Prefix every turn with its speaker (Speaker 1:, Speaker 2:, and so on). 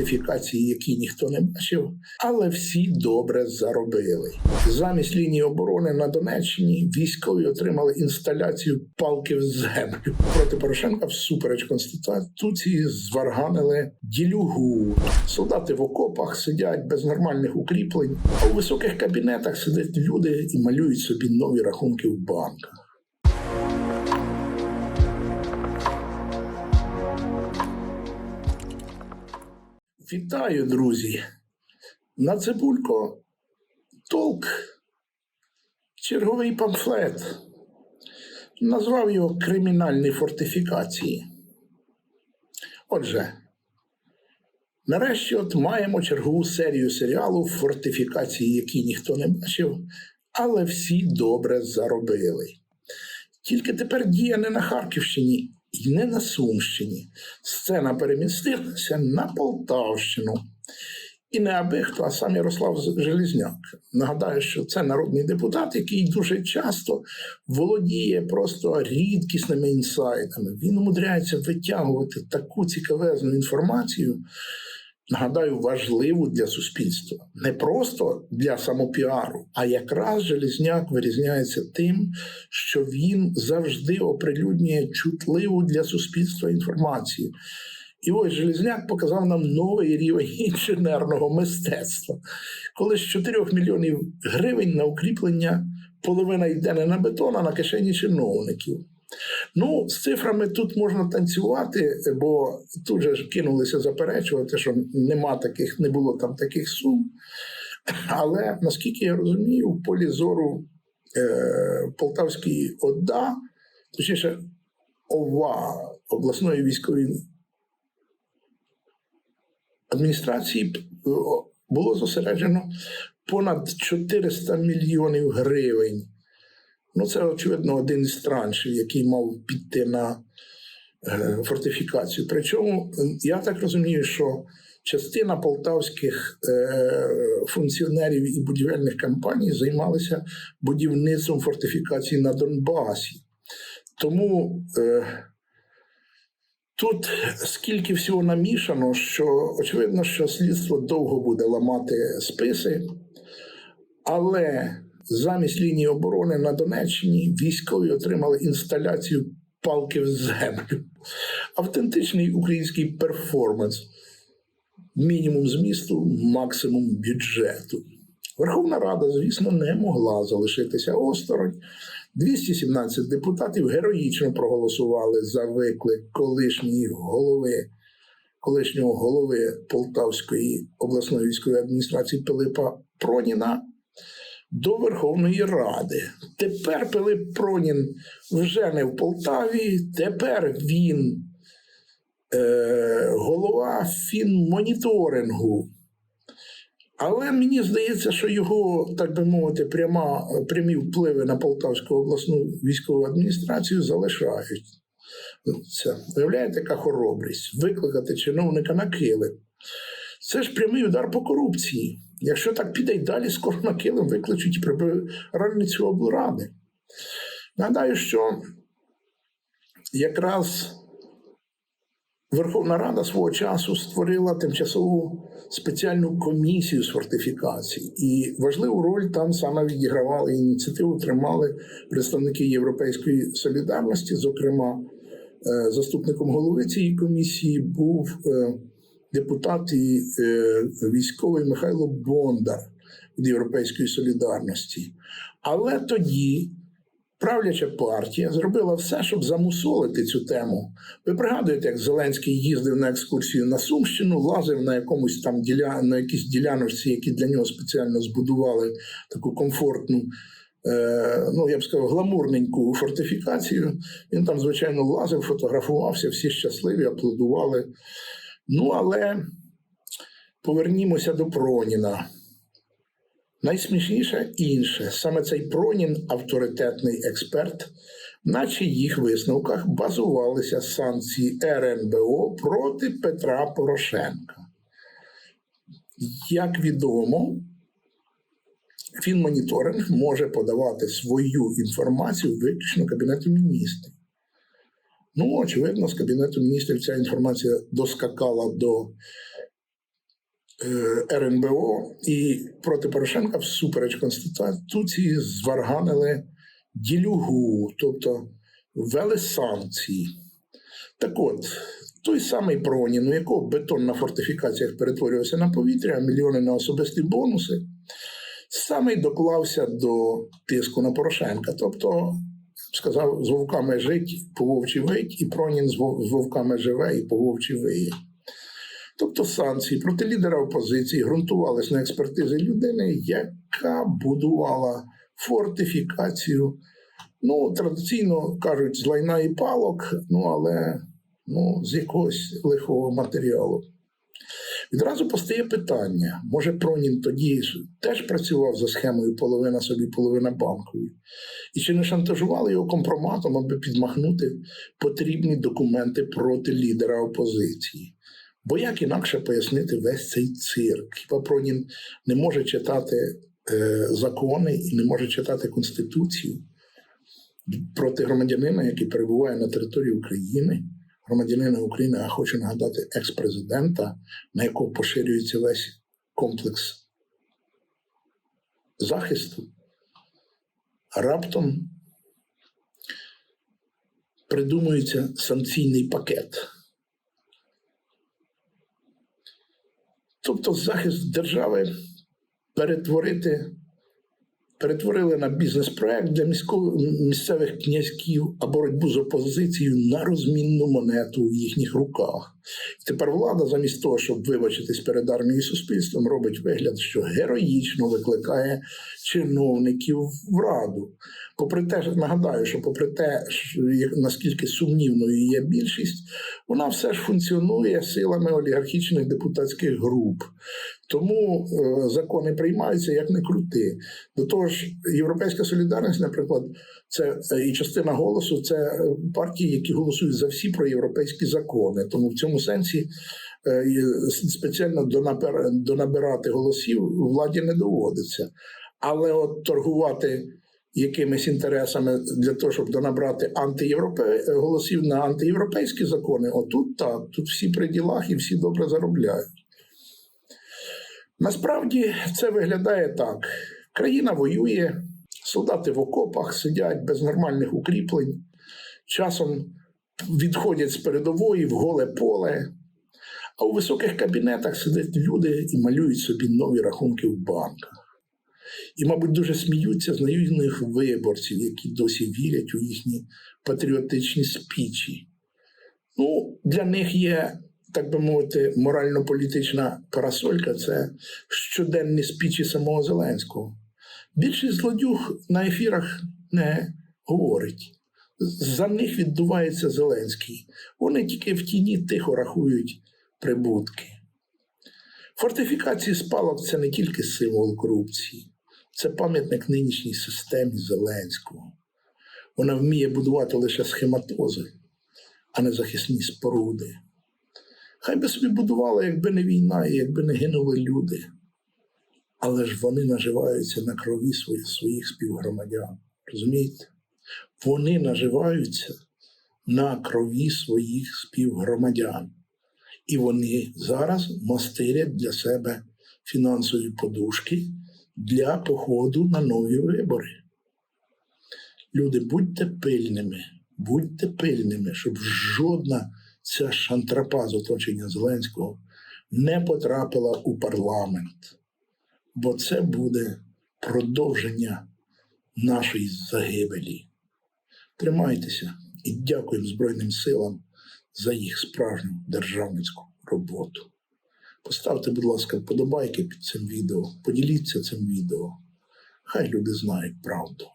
Speaker 1: фортифікації, які ніхто не бачив, але всі добре заробили. Замість лінії оборони на Донеччині військові отримали інсталяцію палки в землю проти Порошенка всупереч конституції зварганили ділюгу. Солдати в окопах сидять без нормальних укріплень, а у високих кабінетах сидять люди і малюють собі нові рахунки в банках. Вітаю, друзі! На цибулько толк черговий памфлет. Назвав його кримінальні фортифікації. Отже, нарешті от маємо чергову серію серіалу фортифікації, які ніхто не бачив, але всі добре заробили. Тільки тепер діє не на Харківщині і не на Сумщині. Сцена перемістилася на Полтавщину. І не аби хто, а сам Ярослав Желізняк. Нагадаю, що це народний депутат, який дуже часто володіє просто рідкісними інсайдами. Він умудряється витягувати таку цікавезну інформацію, нагадаю, важливу для суспільства. Не просто для самопіару, а якраз Желізняк вирізняється тим, що він завжди оприлюднює чутливу для суспільства інформацію. І ось Железняк показав нам новий рівень інженерного мистецтва, коли з 4 мільйонів гривень на укріплення половина йде не на бетон, а на кишені чиновників. Ну, з цифрами тут можна танцювати, бо тут же кинулися заперечувати, що нема таких, не було там таких сум. Але наскільки я розумію, в полі зору е, Полтавської ОДА, точніше, ОВА обласної військової адміністрації було зосереджено понад 400 мільйонів гривень. Ну, це, очевидно, один із траншів, який мав піти на е, фортифікацію. Причому я так розумію, що частина полтавських е, функціонерів і будівельних компаній займалися будівництвом фортифікації на Донбасі. Тому е, тут скільки всього намішано, що очевидно, що слідство довго буде ламати списи, але замість лінії оборони на Донеччині військові отримали інсталяцію палки в землю. Автентичний український перформанс. Мінімум змісту, максимум бюджету. Верховна Рада, звісно, не могла залишитися осторонь. 217 депутатів героїчно проголосували за виклик колишньої голови, колишнього голови Полтавської обласної військової адміністрації Пилипа Проніна до Верховної Ради. Тепер Пилип Пронін вже не в Полтаві, тепер він е, голова фінмоніторингу. Але мені здається, що його, так би мовити, пряма, прямі впливи на Полтавську обласну військову адміністрацію залишають. Ну, Це, уявляєте, яка хоробрість викликати чиновника на килим. Це ж прямий удар по корупції. Якщо так піде й далі, скоро на килим викличуть і прибиральницю облради. Нагадаю, що якраз Верховна Рада свого часу створила тимчасову спеціальну комісію з фортифікацій, і важливу роль там саме відігравали ініціативу, тримали представники Європейської солідарності. Зокрема, е, заступником голови цієї комісії був е, депутат і е, військовий Михайло Бондар від Європейської солідарності. Але тоді правляча партія зробила все, щоб замусолити цю тему. Ви пригадуєте, як Зеленський їздив на екскурсію на Сумщину, лазив на якомусь там діля... на якісь діляночці, які для нього спеціально збудували таку комфортну. Е, ну, я б сказав, гламурненьку фортифікацію. Він там, звичайно, лазив, фотографувався, всі щасливі, аплодували. Ну, але повернімося до Проніна. Найсмішніше інше, саме цей Пронін, авторитетний експерт, на чиїх висновках базувалися санкції РНБО проти Петра Порошенка. Як відомо, фінмоніторинг може подавати свою інформацію виключно Кабінету міністрів. Ну, очевидно, з Кабінету міністрів ця інформація доскакала до е, РНБО і проти Порошенка всупереч Конституції зварганили ділюгу, тобто ввели санкції. Так от, той самий Пронін, у якого бетон на фортифікаціях перетворювався на повітря, а мільйони на особисті бонуси, саме доклався до тиску на Порошенка. Тобто, сказав, з вовками жить, по вовчі вить, і Пронін з вовками живе і по вовчі виє. Тобто санкції проти лідера опозиції ґрунтувалися на експертизі людини, яка будувала фортифікацію. Ну, традиційно кажуть, з лайна і палок, ну але ну, з якогось лихого матеріалу. Відразу постає питання: може, Пронін тоді теж працював за схемою половина собі, половина банковою? І чи не шантажували його компроматом, аби підмахнути потрібні документи проти лідера опозиції? Бо як інакше пояснити весь цей цирк? Хіба Пронін не може читати е, закони і не може читати Конституцію проти громадянина, який перебуває на території України, громадянина України, а хочу нагадати екс-президента, на якого поширюється весь комплекс захисту, раптом придумується санкційний пакет. Тобто захист держави перетворити, перетворили на бізнес-проект для місько, місцевих князьків, а боротьбу з опозицією на розмінну монету в їхніх руках. Тепер влада, замість того, щоб вибачитись перед армією і суспільством, робить вигляд, що героїчно викликає чиновників в раду. Попри те, нагадаю, що попри те, наскільки сумнівною є більшість, вона все ж функціонує силами олігархічних депутатських груп. Тому е, закони приймаються як не крути. До того ж, Європейська солідарність, наприклад, це е, і частина голосу це е, партії, які голосують за всі проєвропейські закони. Тому в цьому сенсі спеціально донабирати голосів владі не доводиться. Але от торгувати якимись інтересами для того, щоб донабрати антиєвропе... голосів на антиєвропейські закони, отут так, тут всі при ділах і всі добре заробляють. Насправді це виглядає так: країна воює, солдати в окопах сидять без нормальних укріплень, часом відходять з передової в голе поле, а у високих кабінетах сидять люди і малюють собі нові рахунки в банках. І, мабуть, дуже сміються з наївних виборців, які досі вірять у їхні патріотичні спічі. Ну, для них є, так би мовити, морально-політична парасолька це щоденні спічі самого Зеленського. Більшість злодюг на ефірах не говорить. За них віддувається Зеленський. Вони тільки в тіні тихо рахують прибутки. Фортифікації спалок це не тільки символ корупції, це пам'ятник нинішній системі Зеленського. Вона вміє будувати лише схематози, а не захисні споруди. Хай би собі будували, якби не війна і якби не гинули люди. Але ж вони наживаються на крові своїх, своїх співгромадян. Розумієте? Вони наживаються на крові своїх співгромадян. І вони зараз мастерять для себе фінансові подушки для походу на нові вибори. Люди, будьте пильними, будьте пильними, щоб жодна ця шантрапа з оточення Зеленського не потрапила у парламент. Бо це буде продовження нашої загибелі. Тримайтеся і дякуємо Збройним силам за їх справжню державницьку роботу. Поставте, будь ласка, вподобайки під цим відео, поділіться цим відео. Хай люди знають правду.